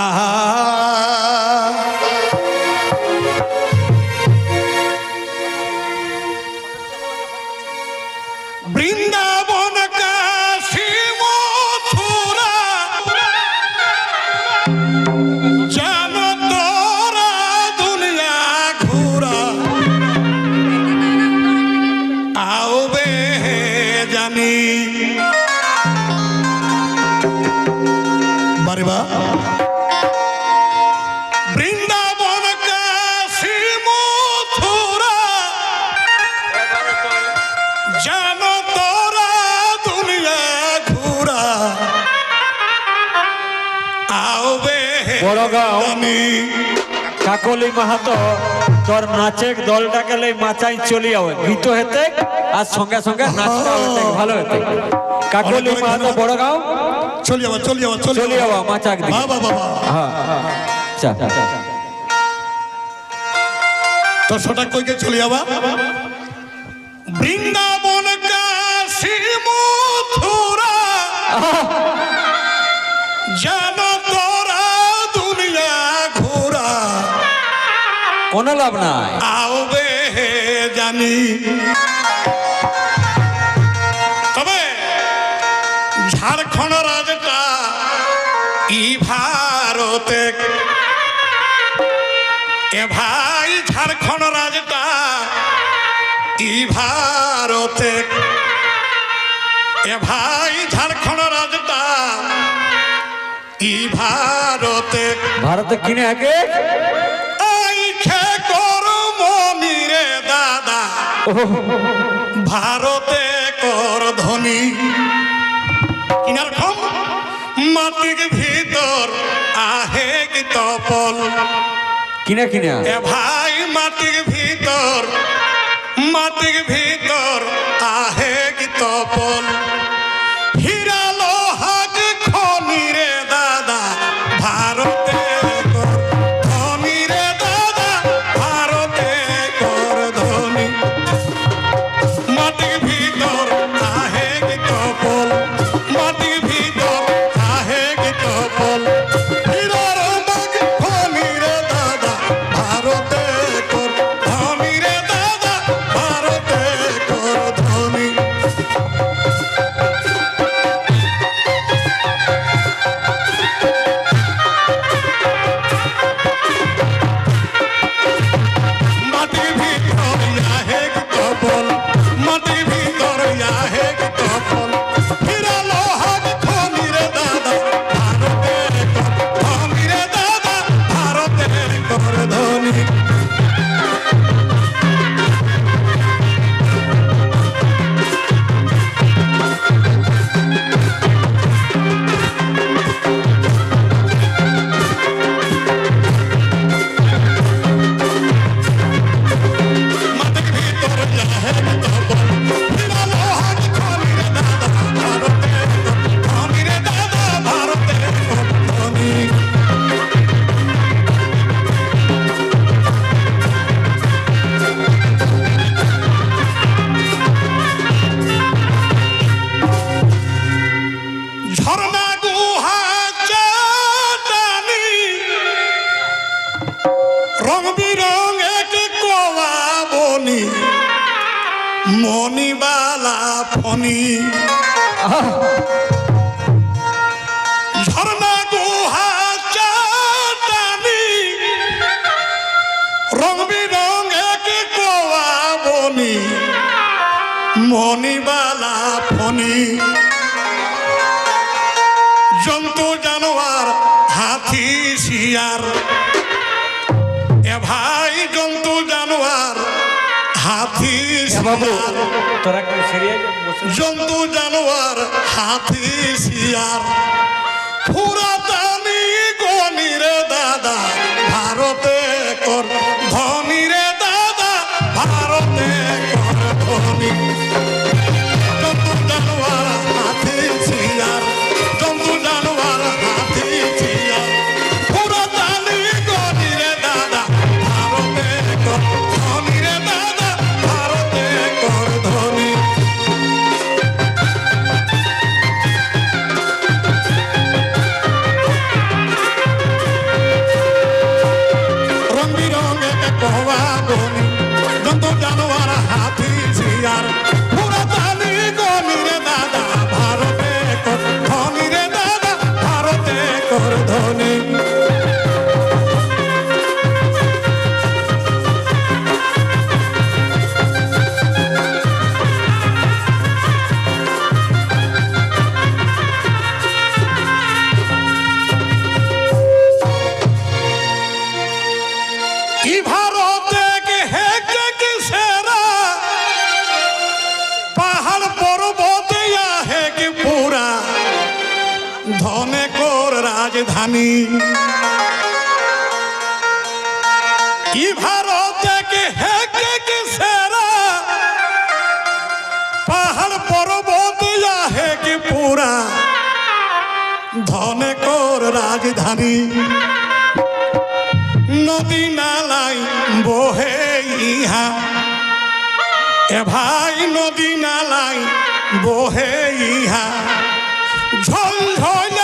আহা বড়গাঁও। কাকলি মাহাতো তোর নাচের দলটাকে লই মাচাই চলি আও গীত হেতে আর সঙ্গে সঙ্গে নাচটা হেতে ভালো হেতে। কাকলি মাহাতো বড় গাঁও। চলি যাওয়া চলি চলি মাচাক দিকে। বাবা বাবা হ্যাঁ চা। তো সেটা কইকে চলে যাবা বৃন্দাবন কোনো লাভ নাই। আওবে জানি। তবে ঝাড়খণ্ড রাজটা ই ভারতে। এ ভাই ঝাড়খণ্ড রাজটা ই ভারতে। এ ভাই ঝাড়খণ্ড রাজটা ই ভারতে। ভারতে কিনে আগে? ভারতে কর ধনী। কিনার কম মাটির ভিতর আহে কি তপল কিনা কিনা এ ভাই মাটির ভিতর মাটির ভিতর আহে কি তপল মণিবালা ফনি ঝর্ণা রং মণিবালা ফনি জন্তু জানোয়ার হাতি শিয়ার। এ ভাই জন্তু জানোয়ার হাতি তোরা কি জন্তু জানোয়ার হাতি শিয়ার ফুরাতানি গনি রে দাদা don't get the হানি কি ভারত পাহাড় পর্বত হে কি পুরা। ধনে কর রাজধানী। নদী নালাই বহে ইহা। এ ভাই নদী নালাই বহে ইহা। ঝলঝল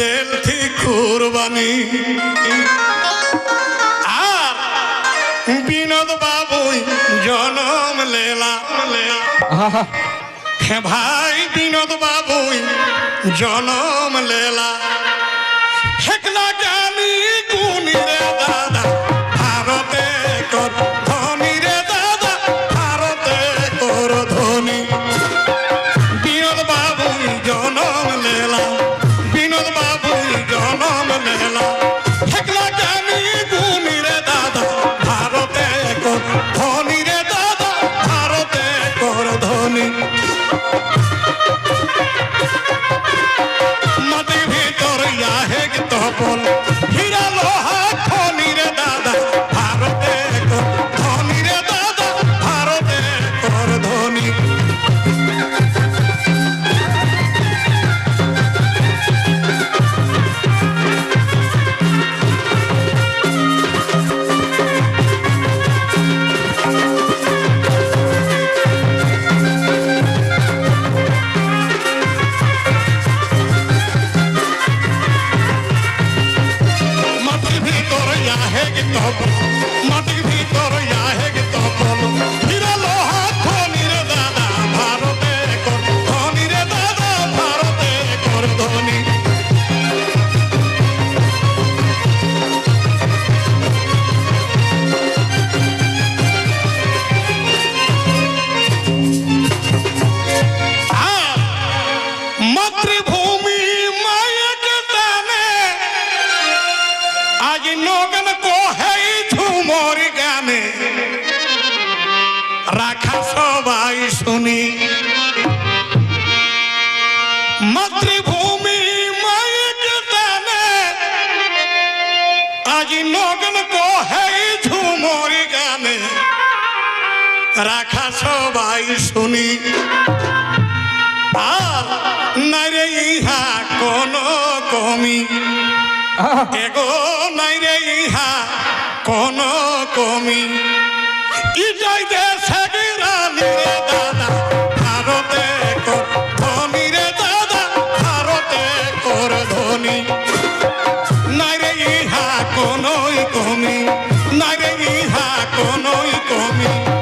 দেল ঠিক কুরবানি। আর বিনোদ বাবুই জনম লেলা হে হ্যাঁ ভাই বিনোদ বাবুই জনম লেলা হেকলা জ্ঞানী গুণী রে দাদা নদী ভিতর যাহে তো বল হীরা লোহা খনির দা মাতৃভূমি মায়ের দানে আজি নগন বহে ঝুমর গানে। রাখা সবাই শুনি। আর নাইরে ইহা কোন কমি। এগো নাইরে ইহা কোন কমি। ইজাই দে সাগিরা নিরে দান কোনোই কমি নারে ইহা কোনোই কমি